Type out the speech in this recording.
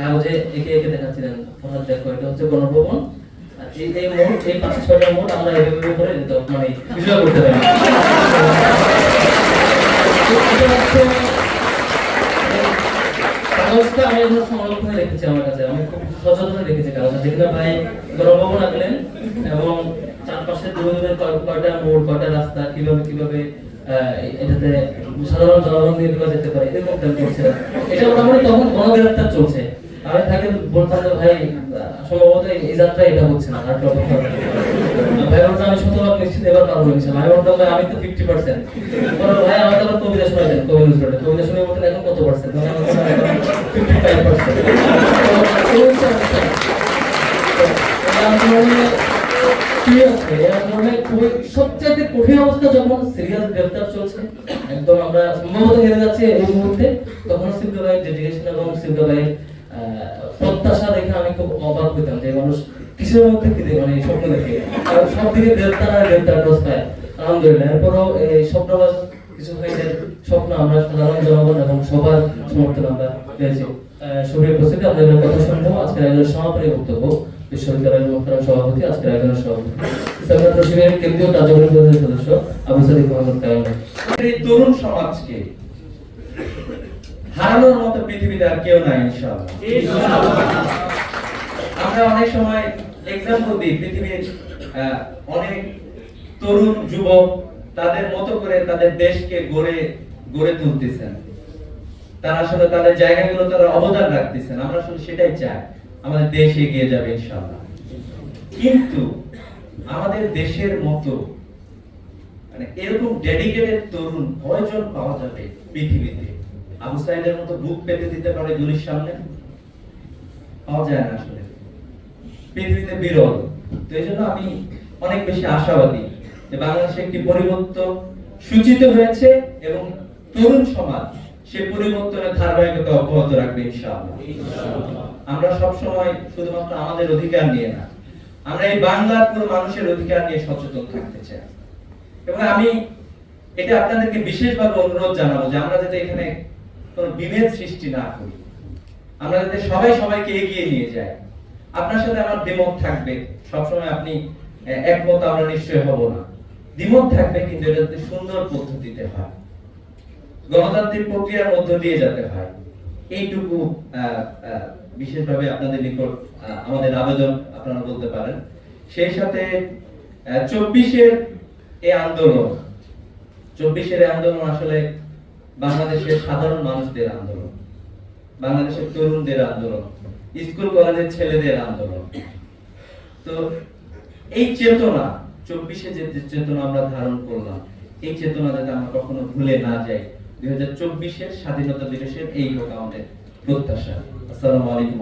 কাগজে এঁকে এঁকে দেখাচ্ছিলেন ফোনার দেখো, এটা হচ্ছে গণভবন। করে মানে এবং চারপাশে দূরে কয়টা মোড়, কয়টা রাস্তা, কীভাবে কীভাবে এটাতে সাধারণ জনগণ যেতে পারে, এরকম করছিলাম এটা মোটামুটি তখন গণগ্রেফতার চলছে। আমি তাকে বলতাম যে ভাই সম্ভবত এই যাত্রা এটা হচ্ছে না আর টপ ভাই বলতাম আমি শতভাগ নিশ্চিত এবার পারব ইনশাল্লাহ আমি বলতাম ভাই আমি তো ফিফটি পার্সেন্ট ভাই আমার তাহলে কবিতা শোনা দেন কবি নজরুল কবিতা শুনে বলতেন এখন কত পার্সেন্ট ফিফটি ফাইভ পার্সেন্ট সবচেয়ে কঠিন অবস্থা যখন সিরিয়াস গ্রেফতার চলছে একদম আমরা সম্ভবত হেরে যাচ্ছি এই মুহূর্তে তখন সিদ্ধ ভাইয়ের ডেডিকেশন এবং সিদ্ধ আহ, প্রত্যাশা দেখে আমি খুব অবাক হইতাম যে মানুষ কিসের মধ্যে দেখে মানে স্বপ্ন দেখে। সব দিকে আর গ্রেফতার ডোজ আলহামদুলিল্লাহ, এরপরও এই স্বপ্নবাজ কিছু ভাইদের স্বপ্ন আমরা সাধারণ জনগণ এবং সবার সমর্থন আমরা পেয়েছি। সুপ্রিয় উপস্থিতি কথা শুনব আজকের সমাপনী বক্তব্য। বিশ্ববিদ্যালয়ের সভাপতি, আজকের আয়োজনের সভাপতি। কেন্দ্রীয় সদস্য তরুণ সমাজকে হারানোর মতো পৃথিবীতে আর কেউ নাই ইনশাআল্লাহ। আমরা অনেক সময় এক্সাম্পল দিই পৃথিবীর অনেক তরুণ যুবক তাদের মতো করে তাদের দেশকে গড়ে গড়ে তুলতেছেন। তারা আসলে তাদের জায়গাগুলো তারা অবদান রাখতেছেন। আমরা আসলে সেটাই চাই। আমাদের দেশ এগিয়ে যাবে ইনশাআল্লাহ। কিন্তু আমাদের দেশের মতো মানে এরকম ডেডিকেটেড তরুণ কয়জন পাওয়া যাবে পৃথিবীতে? আবু সাইদের মতো বুক পেতে দিতে পারে গুলির সামনে? পাওয়া যায় না আসলে। পৃথিবীতে বিরল। তো এই জন্য আমি অনেক বেশি আশাবাদী যে বাংলাদেশে একটি পরিবর্তন সূচিত হয়েছে এবং তরুণ সমাজ সে পরিবর্তনের ধারাবাহিকতা অব্যাহত রাখবে ইনশাআল্লাহ। আমরা সব সময় শুধুমাত্র আমাদের অধিকার নিয়ে না আমরা এই বাংলার পুরো মানুষের অধিকার নিয়ে সচেতন থাকতে চাই। এবং আমি এটা আপনাদেরকে বিশেষভাবে অনুরোধ জানাব যে আমরা যাতে এখানে কোনো বিভেদ সৃষ্টি না করি। আমরা যাতে সবাই সবাইকে এগিয়ে নিয়ে যাই। আপনার সাথে আমার দ্বিমত থাকবে। সবসময় আপনি একমত আমরা নিশ্চয় হব না। দ্বিমত থাকবে কিন্তু এটা যাতে সুন্দর পদ্ধতিতে হয়। গণতান্ত্রিক প্রক্রিয়ার মধ্য দিয়ে যেতে হয়। এইটুকু বিশেষভাবে আপনাদের নিকট আমাদের আবেদন আপনারা বলতে পারেন। সেই সাথে চব্বিশের এই আন্দোলন। চব্বিশের আন্দোলন আসলে বাংলাদেশের সাধারণ মানুষদের আন্দোলন, বাংলাদেশের তরুণদের আন্দোলন, স্কুল, কলেজের ছেলেদের আন্দোলন। তো এই চেতনা, চব্বিশে যে চেতনা আমরা ধারণ করলাম, এই চেতনা যাতে আমরা কখনো ভুলে না যাই, দুই হাজার চব্বিশের স্বাধীনতা দিবসের এই হোক প্রত্যাশা। আসসালামু আলাইকুম